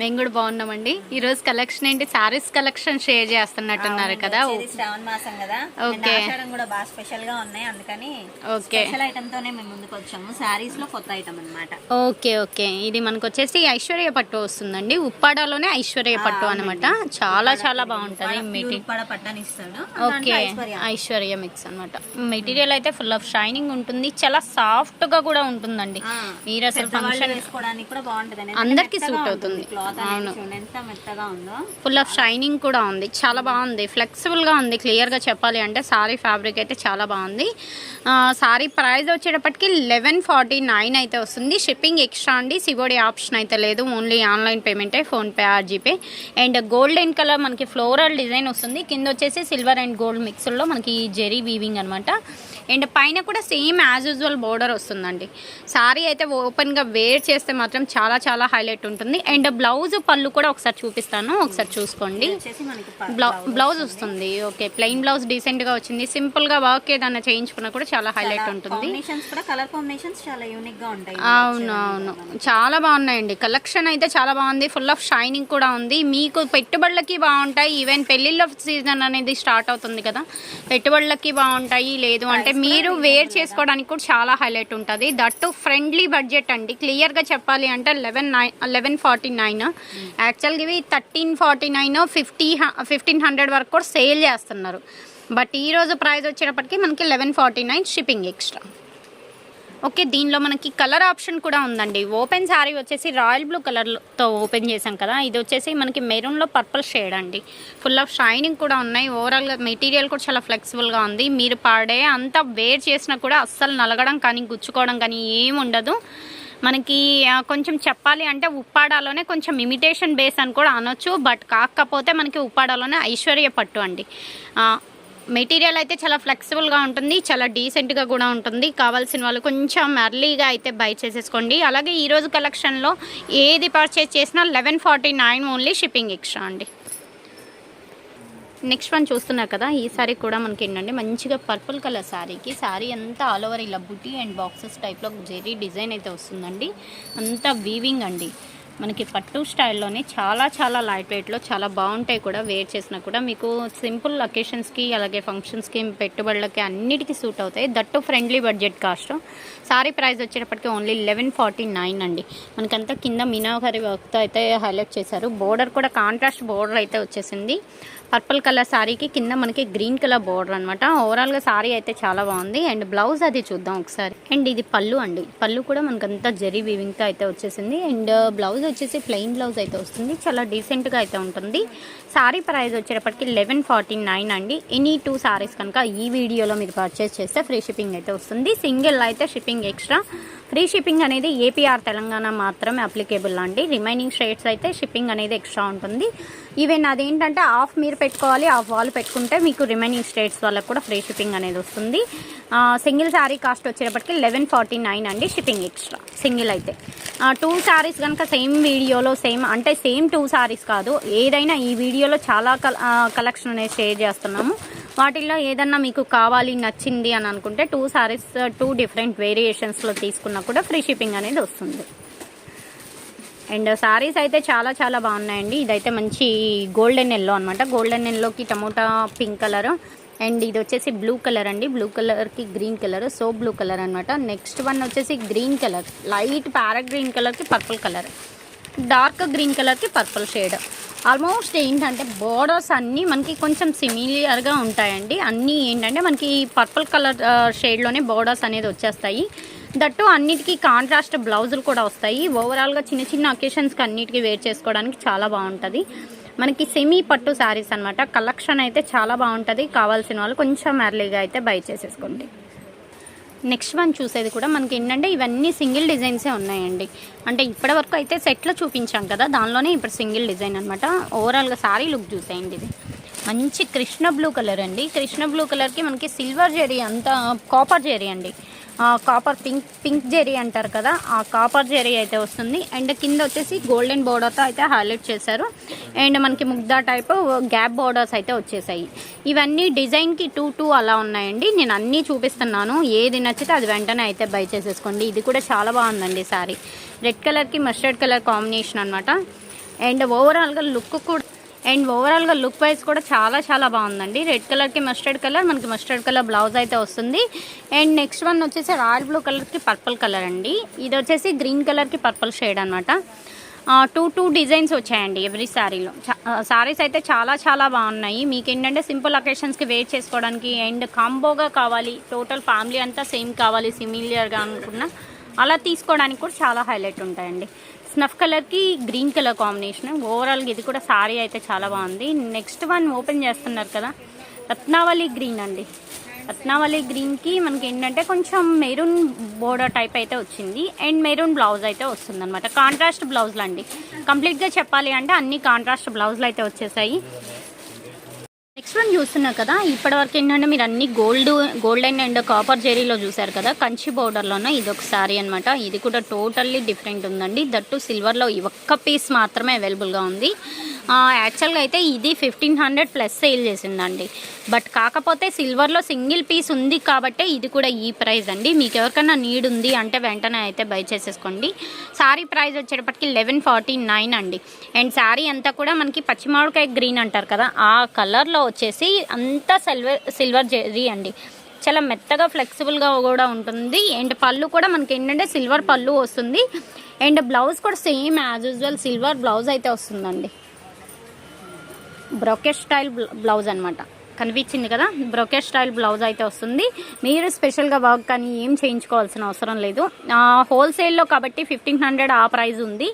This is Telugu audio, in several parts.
మేము కూడా బాగున్నామండి. ఈ రోజు కలెక్షన్ ఏంటి? సారీస్ కలెక్షన్ షేర్ చేస్తున్నట్టున్నారు కదా. శ్రావణ మాసం కదా. ఓకే. కూడా బాగా స్పెషల్గా ఉన్నాయి. అందుకని ఓకే. స్పెషల్ ఐటమ్ తోనే మేము ముందుకు వచ్చాము. సారీస్లో కొత్త ఐటమ్ అన్నమాట. Okay okay. ఇది మనకు వచ్చేసి ఐశ్వర్య పట్టు వస్తుందండి. ఉప్పాడలోనే ఐశ్వర్య పట్టు అనమాట చాలా చాలా బాగుంటది పట్టని ఇస్తాడు ఓకే. ఐశ్వర్య. మిక్స్ అనమాట మెటీరియల్ అయితే ఫుల్ ఆఫ్ షైనింగ్ ఉంటుంది. చాలా సాఫ్ట్గా కూడా ఉంటుందండి. మీరు అసలు ఫంక్షన్ వేసుకోవడానికి కూడా బాగుంటది అందరికీ suit అవుతుంది. క్లాత్ అవును. చూడండి ఎంత మెత్తగా ఉందో. ఫుల్ ఆఫ్ షైనింగ్ కూడా ఉంది. చాలా బాగుంది. ఫ్లెక్సిబుల్గా ఉంది. క్లియర్గా చెప్పాలి అంటే సారీ ఫ్యాబ్రిక్ అయితే చాలా బాగుంది. సారీ ప్రైస్ వచ్చేటప్పటికి లెవెన్ ఫార్టీ నైన్ అయితే వస్తుంది. షిప్పింగ్ ఎక్స్ట్రా అండి. సివోడి ఆప్షన్ అయితే లేదు. Only online పేమెంటే PhonePe or GPay and golden colour మనకి ఫ్లోరల్ డిజైన్ వస్తుంది. కింద వచ్చేసి సిల్వర్ అండ్ గోల్డ్ మిక్స్లో మనకి జెరీ వీవింగ్ అనమాట అండ్ పైన కూడా సేమ్ యాజ్ యూజువల్ బోర్డర్ వస్తుందండి. సారీ అయితే ఓపెన్గా వేర్ చేస్తే మాత్రం చాలా చాలా హైలైట్ ఉంటుంది. అండ్ బ్లౌజ్ పళ్ళు కూడా ఒకసారి చూపిస్తాను. ఒకసారి చూసుకోండి. బ్లౌజ్ వస్తుంది. ఓకే. ప్లెయిన్ బ్లౌజ్ డీసెంట్గా వచ్చింది. సింపుల్గా వర్క్ ఏదైనా చేయించుకున్నా కూడా చాలా హైలైట్ ఉంటుంది. అవును అవును. చాలా బాగున్నాయండి. కలెక్షన్ అయితే చాలా బాగుంది. ఫుల్ ఆఫ్ షైనింగ్ కూడా ఉంది. మీకు పెట్టుబడులకి బాగుంటాయి. ఈవెన్ పెళ్ళిళ్ళ సీజన్ అనేది స్టార్ట్ అవుతుంది కదా. పెట్టుబడులకి బాగుంటాయి లేదు అంటే మీరు వేర్ చేసుకోవడానికి కూడా చాలా హైలైట్ ఉంటుంది. దట్టు ఫ్రెండ్లీ బడ్జెట్ అండి. క్లియర్గా చెప్పాలి అంటే eleven nine eleven forty nine యాక్చువల్గా ఇవి thirteen forty nine fifty fifteen hundred వరకు కూడా సేల్ చేస్తున్నారు. బట్ ఈ రోజు ప్రైస్ వచ్చేటప్పటికి మనకి eleven forty nine shipping extra okay దీనిలో మనకి కలర్ ఆప్షన్ కూడా ఉందండి. ఓపెన్ శారీ వచ్చేసి రాయల్ బ్లూ కలర్తో ఓపెన్ చేసాం కదా. ఇది వచ్చేసి మనకి మెరూన్లో పర్పుల్ షేడ్ అండి. ఫుల్ ఆఫ్ షైనింగ్ కూడా ఉన్నాయి. ఓవరాల్గా మెటీరియల్ కూడా చాలా ఫ్లెక్సిబుల్గా ఉంది. మీరు పాడే అంతా వేర్ చేసినా కూడా అస్సలు నలగడం కానీ గుచ్చుకోవడం కానీ ఏముండదు ఉండదు. మనకి కొంచెం చెప్పాలి అంటే ఉప్పాడాలోనే కొంచెం ఇమిటేషన్ బేస్ అని కూడా అనొచ్చు. బట్ కాకపోతే మనకి ఉప్పాడాలోనే ఐశ్వర్య పట్టు అండి. మెటీరియల్ అయితే చాలా ఫ్లెక్సిబుల్గా ఉంటుంది చాలా డీసెంట్గా కూడా ఉంటుంది. కావాల్సిన వాళ్ళు కొంచెం ఎర్లీగా అయితే బై చేసేసుకోండి. అలాగే ఈరోజు కలెక్షన్లో ఏది పర్చేస్ చేసినా eleven forty nine only shipping extra అండి. నెక్స్ట్ వన్ చూస్తున్నారు కదా ఈ సారీ కూడా మనకి ఏంటంటే మంచిగా పర్పుల్ కలర్ శారీకి శారీ అంతా ఆల్ ఓవర్ ఇలా బుటీ అండ్ బాక్సెస్ టైప్లో జెరీ డిజైన్ అయితే వస్తుందండి. అంతా వీవింగ్ అండి. మనకి పట్టు స్టైల్లోనే చాలా చాలా లైట్ వెయిట్లో చాలా బాగుంటాయి కూడా వేర్ చేసినా కూడా. మీకు సింపుల్ అకేషన్స్కి అలాగే ఫంక్షన్స్కి పెట్టుబడులకి అన్నిటికీ సూట్ అవుతాయి. That friendly budget cost sari price వచ్చేటప్పటికి ఓన్లీ లెవెన్ ఫార్టీ నైన్ అండి. మనకంతా కింద మీనాకరి వర్క్తో అయితే హైలైట్ చేశారు. బోర్డర్ కూడా కాంట్రాస్ట్ బోర్డర్ అయితే వచ్చేసింది. పర్పుల్ కలర్ శారీకి కింద మనకి గ్రీన్ కలర్ బోర్డర్ అనమాట ఓవరాల్గా శారీ అయితే చాలా బాగుంది. అండ్ బ్లౌజ్ అది చూద్దాం ఒకసారి. అండ్ ఇది పళ్ళు అండి. పళ్ళు కూడా మనకంతా జరీ వీవింగ్తో అయితే వచ్చేసింది. అండ్ బ్లౌజ్ వచ్చేసి ప్లెయిన్ బ్లౌజ్ అయితే వస్తుంది. చాలా డీసెంట్గా అయితే ఉంటుంది. శారీ ప్రైస్ వచ్చేటప్పటికి లెవెన్ ఫార్టీ నైన్ అండి. ఎనీ టూ శారీస్ కనుక ఈ వీడియోలో మీరు పర్చేస్ చేస్తే ఫ్రీ షిప్పింగ్ అయితే వస్తుంది. సింగిల్ అయితే షిప్పింగ్ ఎక్స్ట్రా ఫ్రీ షిప్పింగ్ అనేది ఏపీఆర్ తెలంగాణ మాత్రమే అప్లికేబుల్ అండి. రిమైనింగ్ స్టేట్స్ అయితే షిప్పింగ్ అనేది ఎక్స్ట్రా ఉంటుంది. ఈవెన్ అదేంటంటే ఆఫ్ మీరు పెట్టుకోవాలి ఆఫ్ వాళ్ళు పెట్టుకుంటే మీకు రిమైనింగ్ స్టేట్స్ వాళ్ళకి కూడా ఫ్రీ షిప్పింగ్ అనేది వస్తుంది. సింగిల్ శారీ కాస్ట్ వచ్చేటప్పటికి లెవెన్ ఫార్టీ నైన్ అండి షిప్పింగ్ ఎక్స్ట్రా సింగిల్ అయితే. టూ శారీస్ కనుక సేమ్ వీడియోలో సేమ్ అంటే సేమ్ టూ శారీస్ కాదు ఏదైనా ఈ వీడియోలో చాలా కలెక్షన్ అనేది షేర్ చేస్తున్నాము. వాటిల్లో ఏదన్నా మీకు కావాలి నచ్చింది అని అనుకుంటే టూ సారీస్ టూ డిఫరెంట్ వేరియేషన్స్లో తీసుకున్నా కూడా ఫ్రీ షిప్పింగ్ అనేది వస్తుంది. అండ్ సారీస్ అయితే చాలా చాలా బాగున్నాయండి. ఇదైతే మంచి గోల్డెన్ ఎల్లో అనమాట గోల్డెన్ ఎల్లోకి టమోటా పింక్ కలర్ అండ్ ఇది వచ్చేసి బ్లూ కలర్ అండి. బ్లూ కలర్కి green colour so blue colour అనమాట నెక్స్ట్ వన్ వచ్చేసి గ్రీన్ కలర్ లైట్ ప్యారా గ్రీన్ కలర్కి పర్పుల్ కలర్ డార్క్ గ్రీన్ కలర్కి పర్పుల్ షేడ్ ఆల్మోస్ట్ ఏంటంటే బోర్డర్స్ అన్నీ మనకి కొంచెం సిమిలియర్గా ఉంటాయండి. అన్నీ ఏంటంటే మనకి పర్పుల్ కలర్ షేడ్లోనే బోర్డర్స్ అనేది వచ్చేస్తాయి. దట్టు అన్నిటికీ కాంట్రాస్ట్ బ్లౌజులు కూడా వస్తాయి. ఓవరాల్గా చిన్న చిన్న అకేషన్స్కి అన్నిటికీ వేర్ చేసుకోవడానికి చాలా బాగుంటుంది. మనకి సెమీ పట్టు శారీస్ అనమాట కలెక్షన్ అయితే చాలా బాగుంటుంది. కావాల్సిన వాళ్ళు కొంచెం ఎర్లీగా అయితే బై చేసేసుకోండి. నెక్స్ట్ వన్ చూసేది కూడా మనకి ఏంటంటే ఇవన్నీ సింగిల్ డిజైన్సే ఉన్నాయండి. అంటే ఇప్పటి వరకు అయితే సెట్లో చూపించాం కదా దానిలోనే ఇప్పుడు సింగిల్ డిజైన్ అనమాట ఓవరాల్గా సారీ లుక్ చూసేయండి ఇది. మంచి కృష్ణ బ్లూ కలర్ అండి. కృష్ణ బ్లూ కలర్కి మనకి సిల్వర్ జెరీ అంతా కాపర్ జెరీ అండి. కాపర్ పింక్ పింక్ జెరీ అంటారు కదా ఆ కాపర్ జెరీ అయితే వస్తుంది. అండ్ కింద వచ్చేసి గోల్డెన్ బోర్డర్తో అయితే హైలైట్ చేశారు. అండ్ మనకి ముగ్దా టైప్ గ్యాప్ బోర్డర్స్ అయితే వచ్చేసాయి. ఇవన్నీ డిజైన్కి టూ టూ అలా ఉన్నాయండి. నేను అన్నీ చూపిస్తున్నాను. ఏది నచ్చితే అది వెంటనే అయితే బై చేసేసుకోండి. ఇది కూడా చాలా బాగుందండి సారీ రెడ్ కలర్కి మస్టర్డ్ కలర్ కాంబినేషన్ అనమాట అండ్ ఓవరాల్గా లుక్ కూడా అండ్ ఓవరాల్గా లుక్ వైజ్ కూడా చాలా చాలా బాగుందండి. రెడ్ కలర్కి మస్టర్డ్ కలర్ మనకి మస్టర్డ్ కలర్ బ్లౌజ్ అయితే వస్తుంది. అండ్ నెక్స్ట్ వన్ వచ్చేసి రాయల్ బ్లూ కలర్కి పర్పుల్ కలర్ అండి. ఇది వచ్చేసి గ్రీన్ కలర్కి పర్పుల్ షేడ్ అనమాట టూ టూ డిజైన్స్ వచ్చాయండి ఎవ్రీ శారీలో శారీస్ అయితే చాలా చాలా బాగున్నాయి. మీకు ఏంటంటే సింపుల్ అకేషన్స్కి వేర్ చేసుకోవడానికి అండ్ కాంబోగా కావాలి. టోటల్ ఫ్యామిలీ అంతా సేమ్ కావాలి సిమిలియర్గా అనుకున్నా అలా తీసుకోవడానికి కూడా చాలా హైలైట్ ఉంటాయండి. స్నఫ్ కలర్కి గ్రీన్ కలర్ కాంబినేషన్. ఓవరాల్గా ఇది కూడా సారీ అయితే చాలా బాగుంది. నెక్స్ట్ వన్ ఓపెన్ చేస్తున్నారు కదా రత్నావళి గ్రీన్ అండి. రత్నావళి గ్రీన్కి మనకి ఏంటంటే కొంచెం మెరూన్ బోర్డర్ టైప్ అయితే వచ్చింది. అండ్ మెరూన్ బ్లౌజ్ అయితే వస్తుంది అనమాట కాంట్రాస్ట్ బ్లౌజ్లు అండి కంప్లీట్గా చెప్పాలి అంటే అన్ని కాంట్రాస్ట్ బ్లౌజ్లు అయితే వచ్చేసాయి. నెక్స్ట్ వన్ చూస్తున్నారు కదా ఇప్పటివరకు ఏంటంటే మీరు అన్ని గోల్డ్ గోల్డెన్ అండ్ కాపర్ జెరీలో చూసారు కదా కంచి బోర్డర్లోనే ఇది ఒక సారీ అనమాట ఇది కూడా టోటల్లీ డిఫరెంట్ ఉందండి. దట్టు సిల్వర్లో ఈ ఒక్క పీస్ మాత్రమే అవైలబుల్గా ఉంది. యాక్చువల్గా అయితే ఇది ఫిఫ్టీన్ హండ్రెడ్ ప్లస్ సేల్ చేసిందండి. బట్ కాకపోతే సిల్వర్లో సింగిల్ పీస్ ఉంది కాబట్టి ఇది కూడా ఈ ప్రైస్ అండి. మీకు ఎవరికైనా నీడ్ ఉంది అంటే వెంటనే అయితే బై చేసేసుకోండి. శారీ ప్రైస్ వచ్చేటప్పటికి లెవెన్ ఫార్టీ నైన్ అండి. అండ్ శారీ అంతా కూడా మనకి పచ్చిమామిడికాయ గ్రీన్ అంటారు కదా ఆ కలర్లో వచ్చేసి అంతా సిల్వర్ సిల్వర్ జరీ అండి. చాలా మెత్తగా ఫ్లెక్సిబుల్గా కూడా ఉంటుంది. అండ్ పళ్ళు కూడా మనకి ఏంటంటే సిల్వర్ పళ్ళు వస్తుంది. అండ్ బ్లౌజ్ కూడా same as usual silver blouse అయితే వస్తుందండి. బ్రొకెట్ స్టైల్ బ్లౌజ్ అనమాట కనిపించింది కదా? బ్రొకెట్ స్టైల్ బ్లౌజ్ అయితే వస్తుంది. మీరు స్పెషల్గా వర్క్ కానీ ఏం చేయించుకోవాల్సిన అవసరం లేదు. హోల్సేల్లో కాబట్టి ఫిఫ్టీన్ హండ్రెడ్ ఆ ప్రైజ్ ఉంది.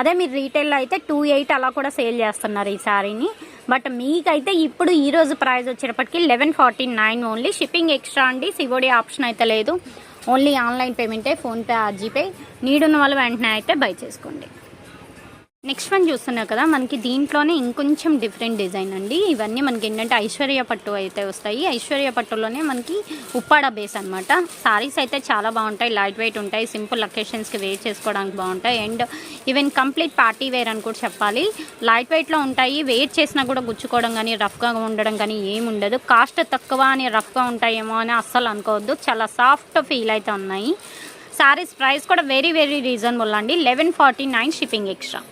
అదే మీరు రీటైల్లో అయితే టూ ఎయిట్ అలా కూడా సేల్ చేస్తున్నారు ఈ శారీని. బట్ మీకైతే ఇప్పుడు ఈరోజు ప్రైజ్ వచ్చేటప్పటికి eleven forty nine only. Shipping extra అండి. సివోడి ఆప్షన్ అయితే లేదు. ఓన్లీ ఆన్లైన్ పేమెంటే ఫోన్పే జీపే నీడున్న వాళ్ళు వెంటనే అయితే బై చేసుకోండి. నెక్స్ట్ వన్ చూస్తున్నారు కదా మనకి దీంట్లోనే ఇంకొంచెం డిఫరెంట్ డిజైన్ అండి. ఇవన్నీ మనకి ఏంటంటే ఐశ్వర్య పట్టు అయితే వస్తాయి. ఐశ్వర్య పట్టులోనే మనకి ఉప్పాడ బేస్ అనమాట సారీస్ అయితే చాలా బాగుంటాయి లైట్ వెయిట్ ఉంటాయి సింపుల్ లొకేషన్స్కి వేర్ చేసుకోవడానికి బాగుంటాయి. And even complete party wear అని కూడా చెప్పాలి. లైట్ వెయిట్లో ఉంటాయి వేర్ చేసినా కూడా గుచ్చుకోవడం కానీ రఫ్గా ఉండడం కానీ ఏమి ఉండదు. కాస్ట్ తక్కువ అని రఫ్గా ఉంటాయేమో అని అస్సలు అనుకోవద్దు. చాలా సాఫ్ట్ ఫీల్ అయితే ఉన్నాయి. సారీస్ ప్రైస్ కూడా వెరీ వెరీ రీజనబుల్ అండి. Eleven forty nine shipping extra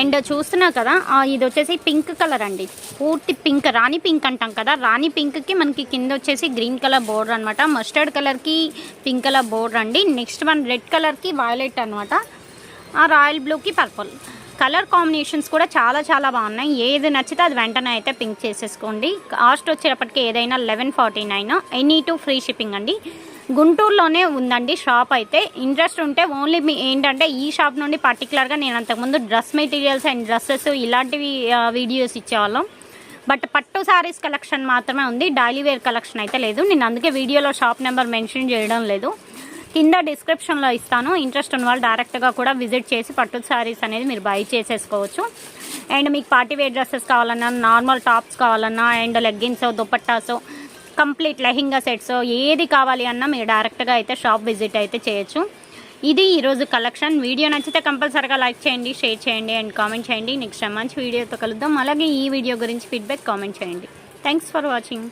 and చూస్తున్నావు కదా ఇది వచ్చేసి పింక్ కలర్ అండి. పూర్తి పింక్ రాణి పింక్ అంటాం కదా రాణి పింక్కి మనకి కింద వచ్చేసి గ్రీన్ కలర్ బోర్డర్ అనమాట మస్టర్డ్ కలర్కి పింక్ కలర్ బోర్డర్ అండి. నెక్స్ట్ వన్ రెడ్ కలర్కి వైలెట్ అనమాట ఆ రాయల్ బ్లూకి పర్పుల్ కలర్ కాంబినేషన్స్ కూడా చాలా చాలా బాగున్నాయి. ఏది నచ్చితే అది వెంటనే అయితే పింక్ చేసేసుకోండి. కాస్ట్ వచ్చేటప్పటికి ఏదైనా eleven forty nine any two free shipping అండి. గుంటూరులోనే ఉందండి షాప్ అయితే. ఇంట్రెస్ట్ ఉంటే ఓన్లీ మీ ఏంటంటే ఈ షాప్ నుండి పర్టికులర్గా నేను అంతకుముందు డ్రెస్ మెటీరియల్స్ అండ్ డ్రెస్సెస్ ఇలాంటివి వీడియోస్ ఇచ్చేవాళ్ళం. బట్ పట్టు శారీస్ కలెక్షన్ మాత్రమే ఉంది. డైలీ వేర్ కలెక్షన్ అయితే లేదు. నేను అందుకే వీడియోలో షాప్ నెంబర్ మెన్షన్ చేయడం లేదు. కింద డిస్క్రిప్షన్లో ఇస్తాను. ఇంట్రెస్ట్ ఉన్న వాళ్ళు డైరెక్ట్గా కూడా విజిట్ చేసి పట్టు శారీస్ అనేది మీరు బై చేసేసుకోవచ్చు. అండ్ మీకు పార్టీ వేర్ డ్రెస్సెస్ కావాలన్నా నార్మల్ టాప్స్ కావాలన్నా and leggings dupattas complete lehenga sets ఏది కావాలి అన్నా మీరు డైరెక్ట్గా అయితే షాప్ విజిట్ అయితే చేయొచ్చు. ఇది ఈరోజు కలెక్షన్. వీడియో నచ్చితే కంపల్సరీగా లైక్ చేయండి షేర్ చేయండి అండ్ కామెంట్ చేయండి. నెక్స్ట్ మంచి వీడియోతో కలుద్దాం. అలాగే ఈ వీడియో గురించి ఫీడ్బ్యాక్ కామెంట్ చేయండి. Thanks for watching.